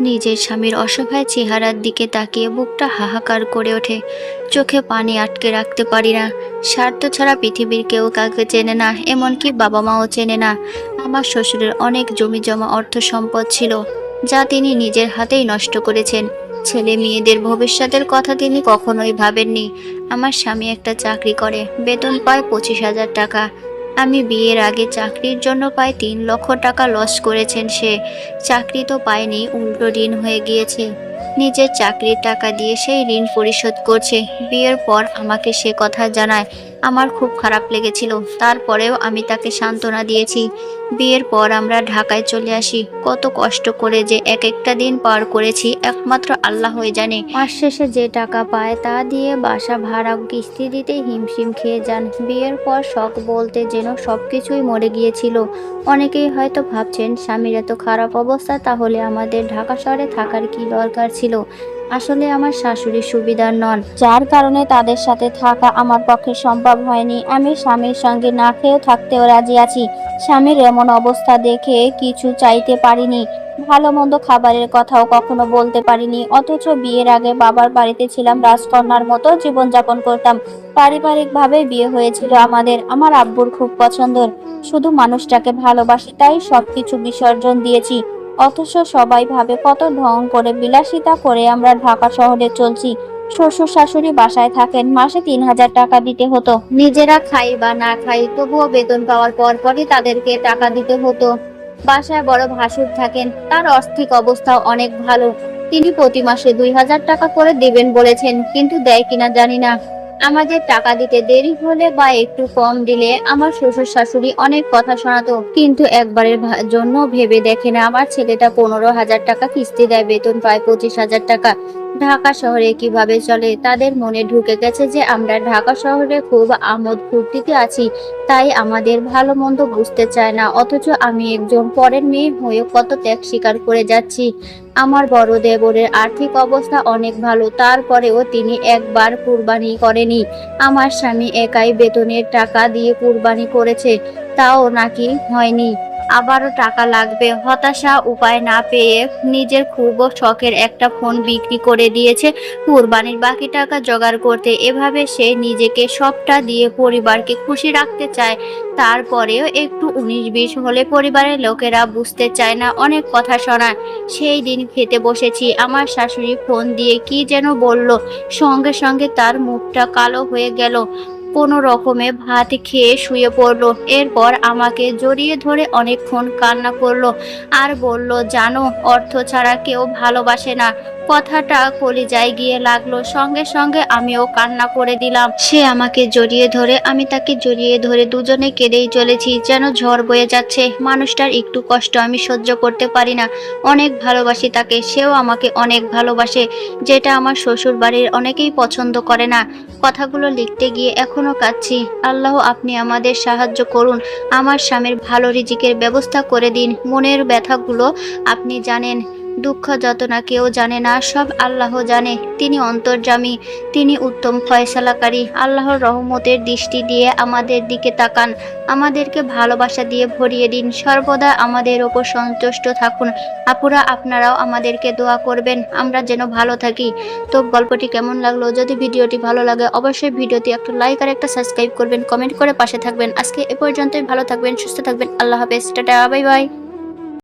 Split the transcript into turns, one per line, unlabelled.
নিজের স্বামীর অসহায় চেহারার দিকে তাকিয়ে বুকটা হাহাকার করে ওঠে। চোখে পানি আটকে রাখতে পারি না। স্বার্থ ছাড়া পৃথিবীর কেউ কাউকে চেনে না, এমনকি বাবা মাও চেনে না। আমার শ্বশুরের অনেক জমি জমা অর্থ সম্পদ ছিল, যা তিনি নিজের হাতেই নষ্ট করেছেন। ছেলে মেয়েদের ভবিষ্যতের কথা তিনি কখনোই ভাবেননি। আমার স্বামী একটা চাকরি করে, বেতন পায় পঁচিশ হাজার টাকা। আমি বিয়ের আগে চাকরির জন্য প্রায় তিন লক্ষ টাকা লস করেছেন সে। চাকরি তো পায়নি, উল্টো ঋণ হয়ে গিয়েছে। নিজের চাকরির টাকা দিয়ে সেই ঋণ পরিশোধ করছে। বিয়ের পর আমাকে সে কথা জানায়। আমার খুব খারাপ লেগেছিল। তারপরেও আমি তাকে সান্ত্বনা দিয়েছি। বিয়ের পর আমরা ঢাকায় চলে আসি। কত কষ্ট করে যে এক একটা দিন পার করেছি, একমাত্র আল্লাহ হয়ে জানে। মাস শেষে যে টাকা পায় তা দিয়ে বাসা ভাড়া, কিস্তি দিতে হিমশিম খেয়ে যান। বিয়ের পর শখ বলতে যেন সবকিছুই মরে গিয়েছিল। অনেকেই হয়তো ভাবছেন, স্বামীর এত খারাপ অবস্থা, তাহলে আমাদের ঢাকা শহরে থাকার কি দরকার ছিল? আসলে আমার শাশুড়ি সুবিধার নন। যার কারণে তাদের সাথে থাকা আমার পক্ষে সম্ভব হয়নি। আমি স্বামীর সঙ্গে না খেয়েও থাকতেও রাজি আছি। স্বামীর এমন অবস্থা দেখে কিছু চাইতে পারিনি। ভালো মন্দ খাবারের কথাও কখনো বলতে পারিনি। অথচ বিয়ের আগে বাবার বাড়িতে ছিলাম, রাজকন্যার মতো জীবনযাপন করতাম। পারিবারিকভাবে বিয়ে হয়েছিল আমাদের। আমার আব্বুর খুব পছন্দের। শুধু মানুষটাকে ভালোবাসি, তাই সবকিছু বিসর্জন দিয়েছি। অথচ সবাই ভাবে কত ঢং করে, বিলাসিতা করে আমরা ঢাকা শহরে চলছি। শ্বশুর শাশুড়ি বাসায় থাকেন, মাসে তিন হাজার টাকা দিতে হতো। নিজেরা খাই বা না খাই, তবুও বেতন পাওয়ার পর পরই তাদেরকে টাকা দিতে হতো। বাসায় বড় ভাসুর থাকেন, তার আর্থিক অবস্থাও অনেক ভালো। তিনি প্রতি মাসে দুই হাজার টাকা করে দেবেন বলেছেন, কিন্তু দেয় কিনা জানি না। আমাদের টাকা দিতে দেরি হলে বা একটু কম দিলে আমার শ্বশুর শাশুড়ি অনেক কথা শোনাতো। কিন্তু একবারের জন্য ভেবে দেখে না, আমার ছেলেটা পনেরো হাজার টাকা কিস্তি দেয়, বেতন পায় পঁচিশ হাজার টাকা। ঢাকা শহরে কীভাবে চলে তাদের মনে ঢুকে গেছে যে আমরা ঢাকা শহরে খুব আমোদ ফুর্তিতে আছি, তাই আমাদের ভালো মন্দ বুঝতে চায় না। অথচ আমি একজন পরের মেয়ে হয়ে কত ত্যাগ স্বীকার করে যাচ্ছি। আমার বড় দেবরের আর্থিক অবস্থা অনেক ভালো, তারপরেও তিনি একবার কুরবানি করেনি। আমার স্বামী একাই বেতনের টাকা দিয়ে কুরবানি করেছে, তাও নাকি হয়নি। আবারও টাকা লাগবে। হতাশা উপায় না পেয়ে নিজের খুব শখের একটা ফোন বিক্রি করে দিয়েছে কুরবানির বাকি টাকা জোগাড় করতে। এভাবে সে নিজেকে সবটা দিয়ে পরিবারকে খুশি রাখতে চায়। তারপরেও একটু উনিশ বিশ হলে পরিবারের লোকেরা বুঝতে চায় না অনেক কথা শোনায় সেই দিন খেতে বসেছি। আমার শাশুড়ি ফোন দিয়ে কি যেন বলল। সঙ্গে সঙ্গে তার মুখটা কালো হয়ে গেল। কোনো রকমে ভাত খেয়ে শুয়ে পড়ল। এরপর আমাকে জড়িয়ে ধরে অনেকক্ষণ কান্না করল আর বলল, জানো, অর্থ ছাড়া কেউ ভালোবাসে না। কথাটা কলিজায় গিয়ে লাগল। সঙ্গে সঙ্গে আমিও কান্না করে দিলাম। সে আমাকে জড়িয়ে ধরে, আমি তাকে জড়িয়ে ধরে দুজনে কেঁদেই চলেছি, যেন ঝড় বয়ে যাচ্ছে। মানুষটার একটু কষ্ট আমি সহ্য করতে পারি না। অনেক ভালোবাসি তাকে, সেও আমাকে অনেক ভালোবাসে, যেটা আমার শ্বশুর বাড়ির অনেকেই পছন্দ করে না। কথাগুলো লিখতে গিয়ে এখনও কাঁদছি। আল্লাহ, আপনি আমাদের সাহায্য করুন। আমার স্বামীর ভালো রিজিকের ব্যবস্থা করে দিন। মনের ব্যথাগুলো আপনি জানেন। দুঃখ যাতনা কেউ জানে না, সব আল্লাহ জানে। তিনি অন্তর্জামী তিনি উত্তম ফয়সালাকারী। আল্লাহর রহমতের দৃষ্টি দিয়ে আমাদের দিকে তাকান। আমাদেরকে ভালোবাসা দিয়ে ভরিয়ে দিন। সর্বদা আমাদের ওপর সন্তুষ্ট থাকুন। আপুরা, আপনারাও আমাদেরকে দোয়া করবেন। আমরা যেন ভালো থাকি। তো গল্পটি কেমন লাগল? যদি ভিডিওটি ভালো লাগে, অবশ্যই ভিডিওটি একটা লাইক আর একটা সাবস্ক্রাইব করবেন। কমেন্ট করে পাশে থাকবেন। আজকে এ পর্যন্তই। ভালো থাকবেন, সুস্থ থাকবেন। আল্লাহ হাফেজ। Tata, bye bye.